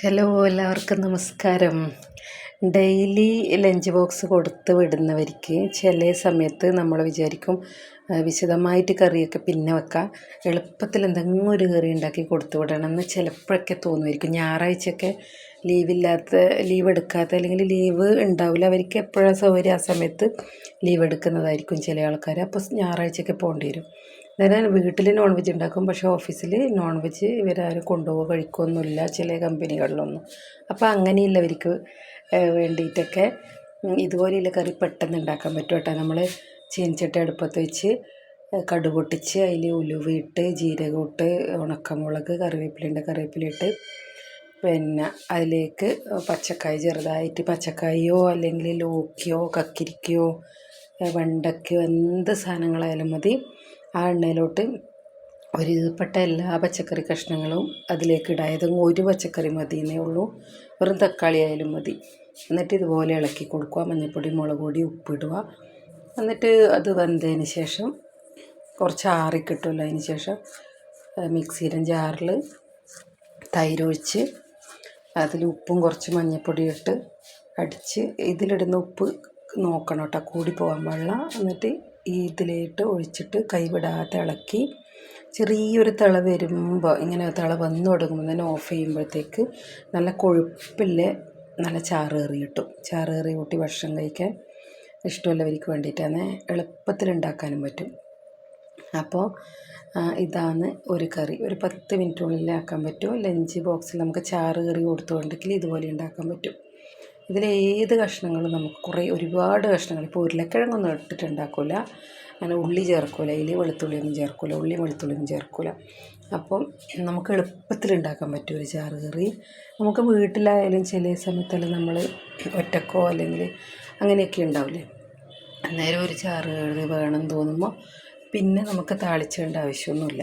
Hello എല്ലാവർക്കും നമസ്കാരം. Daily lunch box കൊടുത്ത് വിടുന്നവർക്ക് ചില സമയത്ത് നമ്മൾ വിചാരിക്കും വിശദമായിട്ട് കറിയൊക്കെ പിന്നെ വെക്കാം. എളുപ്പത്തിൽ എന്തെങ്കിലും ഒരു കറി ഉണ്ടാക്കി കൊടുത്തു വിടണം എന്ന് ചിലപ്പോഴൊക്കെ തോന്നുമായിരിക്കും ഞായറാഴ്ചയൊക്കെ ലീവില്ലാത്ത ലീവ് എടുക്കാത്ത അല്ലെങ്കിൽ ലീവ് ഉണ്ടാവില്ല അവർക്ക് എപ്പോഴാണ് സൗകര്യം ആ സമയത്ത് ലീവ് എടുക്കുന്നതായിരിക്കും ചില ആൾക്കാർ. അപ്പോൾ ഞായറാഴ്ചയൊക്കെ പോകേണ്ടി വരും. ഞാൻ വീട്ടിൽ നോൺ വെജ് ഉണ്ടാക്കും. പക്ഷേ ഓഫീസിൽ നോൺ വെജ് ഇവരാരും കൊണ്ടുപോകുക കഴിക്കൊന്നുമില്ല ചില കമ്പനികളിലൊന്നും. അപ്പോൾ അങ്ങനെയുള്ളവർക്ക് വേണ്ടിയിട്ടൊക്കെ ഇതുപോലെയുള്ള കറി പെട്ടെന്ന് ഉണ്ടാക്കാൻ പറ്റും കേട്ടോ. നമ്മൾ ചീനച്ചട്ടി അടുപ്പത്ത് വെച്ച് കടു പൊട്ടിച്ച് അതിൽ ഉലുവയിട്ട് ജീരകമിട്ട് ഉണക്കമുളക് കറിവേപ്പിലിന്റെ കറിവേപ്പിലിട്ട് പിന്നെ അതിലേക്ക് പച്ചക്കായ ചെറുതായിട്ട് പച്ചക്കായോ അല്ലെങ്കിൽ ലോക്കിയോ കക്കിരിക്കയോ വെണ്ടയ്ക്കോ എന്ത് സാധനങ്ങളായാലും മതി. ആ എണ്ണയിലോട്ട് ഒരു എല്ലാ പച്ചക്കറി കഷ്ണങ്ങളും അതിലേക്ക് ഏതെങ്കിലും ഒരു പച്ചക്കറി മതി എന്നേ ഉള്ളൂ. വെറും തക്കാളി ആയാലും മതി. എന്നിട്ട് ഇതുപോലെ ഇളക്കി കൊടുക്കുക. മഞ്ഞൾപ്പൊടി മുളക് പൊടി ഉപ്പിടുക എന്നിട്ട് അത് വെന്തതിന് ശേഷം കുറച്ച് ആറി കിട്ടുമല്ലോ അതിന് ശേഷം. മിക്സിയിലും ജാറിൽ തൈരൊഴിച്ച് അതിൽ ഉപ്പും കുറച്ച് മഞ്ഞൾപ്പൊടിയും ഇട്ട് അടിച്ച് ഇതിലിടുന്ന ഉപ്പ് നോക്കണം കേട്ടോ. കൂടി പോകാൻ പാടില്ല. എന്നിട്ട് ഈ ഇതിലേട്ട് ഒഴിച്ചിട്ട് കൈവിടാതെ ഇളക്കി ചെറിയൊരു തിള വരുമ്പോൾ ഇങ്ങനെ തിള വന്നു തുടങ്ങുമ്പോൾ തന്നെ ഓഫ് ചെയ്യുമ്പോഴത്തേക്ക് നല്ല കൊഴുപ്പില്ല നല്ല ചാറേറി കിട്ടും. ചാറേറി കൂട്ടി ഭക്ഷണം കഴിക്കാൻ ഇഷ്ടമുള്ളവർക്ക് വേണ്ടിയിട്ടാണ് എളുപ്പത്തിൽ ഉണ്ടാക്കാനും പറ്റും. അപ്പോൾ ഇതാണ് ഒരു കറി. ഒരു പത്ത് മിനിറ്റിനുള്ളിൽ ആക്കാൻ പറ്റും. ലഞ്ച് ബോക്സിൽ നമുക്ക് ചാറ് കറി കൊടുത്തുകൊണ്ടെങ്കിൽ ഇതുപോലെ ഉണ്ടാക്കാൻ പറ്റും. ഇതിൽ ഏത് കഷ്ണങ്ങളും നമുക്ക് കുറേ ഒരുപാട് കഷ്ണങ്ങൾ. ഇപ്പോൾ ഉരുളക്കിഴങ്ങൊന്നും ഇട്ടിട്ടുണ്ടാക്കില്ല അങ്ങനെ ഉള്ളി ചേർക്കില്ല ഇലി വെളുത്തുള്ളിയൊന്നും ചേർക്കില്ല ഉള്ളി വെളുത്തുള്ളിയൊന്നും ചേർക്കില്ല അപ്പം നമുക്ക് എളുപ്പത്തിൽ ഉണ്ടാക്കാൻ പറ്റും ഒരു ചാറ് കറി. നമുക്ക് വീട്ടിലായാലും ചില സമയത്തെല്ലാം നമ്മൾ ഒറ്റക്കോ അല്ലെങ്കിൽ അങ്ങനെയൊക്കെ ഉണ്ടാവില്ലേ? അന്നേരം ഒരു ചാറ് കറി വേണം തോന്നുമ്പോൾ പിന്നെ നമുക്ക് താളിച്ചേണ്ട ആവശ്യമൊന്നുമില്ല.